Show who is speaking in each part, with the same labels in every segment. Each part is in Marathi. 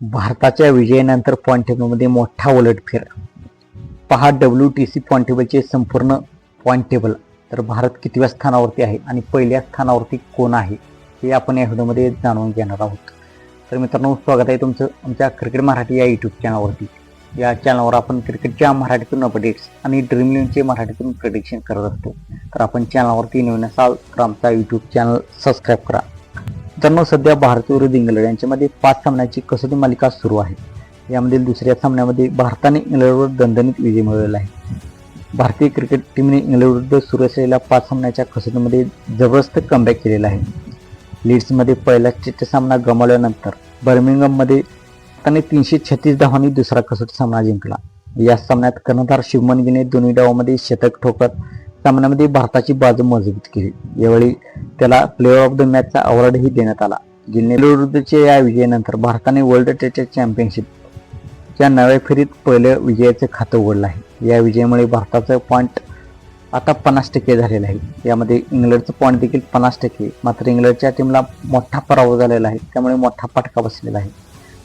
Speaker 1: भारताच्या विजयानंतर पॉईंट टेबलमध्ये मोठा उलटफेर. पहा डब्ल्यू टी सी पॉईंट टेबलचे संपूर्ण पॉईंट टेबल तर भारत कितव्या स्थानावरती आहे आणि पहिल्या स्थानावरती कोण आहे हे आपण या व्हिडिओमध्ये जाणून घेणार आहोत. तर मित्रांनो स्वागत आहे तुमचं आमच्या क्रिकेट मराठी या यूट्यूब चॅनलवरती या चॅनलवर आपण क्रिकेटच्या मराठीतून अपडेट्स आणि ड्रीम इलेव्हनचे मराठीतून प्रेडिक्शन करत असतो. तर आपण चॅनलवरती नवीन असाल तर आमचा यूट्यूब चॅनल सबस्क्राईब करा. मित्रांनो सध्या भारत विरुद्ध इंग्लंड यांच्यामध्ये पाच सामन्याची कसोटी मालिका सुरू आहे. यामधील दुसऱ्या सामन्यामध्ये भारताने इंग्लंडवर दणदणीत विजय मिळवलेला आहे. भारतीय क्रिकेट टीमने इंग्लंडविरुद्ध सुरू असलेल्या पाच सामन्याच्या कसोटीमध्ये जबरदस्त कमबॅक केलेला आहे. लीड्समध्ये पहिला टेस्ट सामना गमावल्यानंतर बर्मिंगममध्ये भारताने तीनशे छत्तीस धावांनी दुसरा कसोटी सामना जिंकला. या सामन्यात कर्णधार शुभमन गिने दोन्ही डावामध्ये शतक ठोकत सामन्यामध्ये भारताची बाजू मजबूत केली. यावेळी त्याला प्लेअर ऑफ द मॅचचा अवॉर्डही देण्यात आला. गिलने या विजयानंतर भारताने वर्ल्ड टेस्ट चॅम्पियनशिपच्या नव्या फेरीत पहिलं विजयाचं खातं उघडलं आहे. या विजयामुळे भारताचं पॉईंट आता पन्नास टक्के झालेलं आहे. यामध्ये इंग्लंडचं पॉईंट देखील पन्नास टक्के. मात्र इंग्लंडच्या टीमला मोठा पराभव झालेला आहे. त्यामुळे मोठा फटका बसलेला आहे.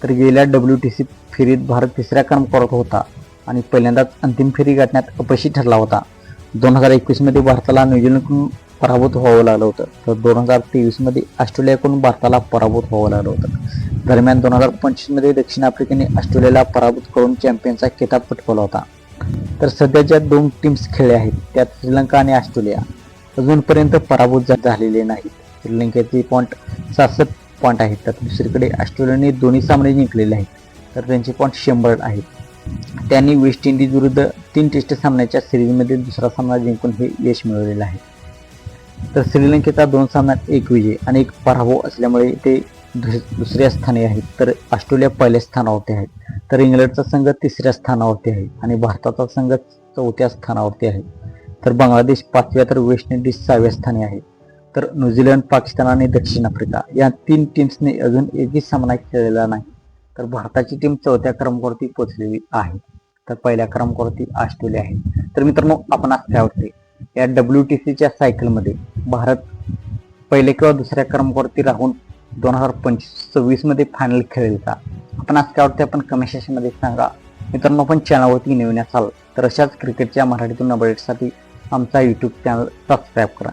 Speaker 1: तर गेल्या डब्ल्यू टी सी फेरीत भारत तिसऱ्या क्रमांकावर होता आणि पहिल्यांदाच अंतिम फेरी गाठण्यात अपयशी ठरला होता. दोन हजार एकवीसमध्ये भारताला न्यूझीलंडकडून पराभूत व्हावं लागलं होतं. तर दोन हजार तेवीसमध्ये ऑस्ट्रेलियाकडून भारताला पराभूत व्हावं लागलं होतं. दरम्यान दोन हजार पंचवीसमध्ये दक्षिण आफ्रिकेने ऑस्ट्रेलियाला पराभूत करून चॅम्पियनचा किताब पटकावला होता. तर सध्या ज्या दोन टीम्स खेळल्या आहेत त्यात श्रीलंका आणि ऑस्ट्रेलिया अजूनपर्यंत पराभूत झालेले नाहीत. श्रीलंकेचे पॉईंट सहासष्ट पॉईंट आहेत तर दुसरीकडे ऑस्ट्रेलियाने दोन्ही सामने जिंकलेले आहेत. तर त्यांचे पॉईंट शंभर आहेत. त्यांनी वेस्ट इंडिज विरुद्ध तीन टेस्ट सामन्याच्या सिरीजमध्ये दुसरा सामना जिंकून हे यश मिळवलेलं आहे. तर श्रीलंकेचा दोन सामन्यात एक विजय आणि एक पराभव असल्यामुळे ते दुस- दुसऱ्या स्थानी आहेत. तर ऑस्ट्रेलिया पहिल्या स्थानावरती आहेत तर इंग्लंडचा संघ तिसऱ्या स्थानावरती आहे आणि भारताचा संघ चौथ्या स्थानावरती आहे. तर बांगलादेश पाचव्या तर वेस्ट इंडिज सहाव्या स्थानी आहे. तर न्यूझीलंड पाकिस्तान आणि दक्षिण आफ्रिका या तीन टीम्सने अजून एकही सामना खेळलेला नाही. तर भारताची टीम चौथ्या क्रमांकावरती पोहोचलेली आहे. तर पहिल्या क्रमांकावरती ऑस्ट्रेलिया आहे. तर मित्रांनो आपण आज काय वाटते या डब्ल्यू टी सीच्या सायकलमध्ये भारत पहिले किंवा दुसऱ्या क्रमांकावरती राहून दोन हजार पंचवीस सव्वीसमध्ये फायनल खेळेल का आपण आज काय वाटते आपण कमेंट सेशनमध्ये सांगा. मित्रांनो आपण चॅनलवरती नवीन असाल तर अशाच क्रिकेटच्या मराठीतून अपडेटसाठी आमचा यूट्यूब चॅनल सबस्क्राईब करा.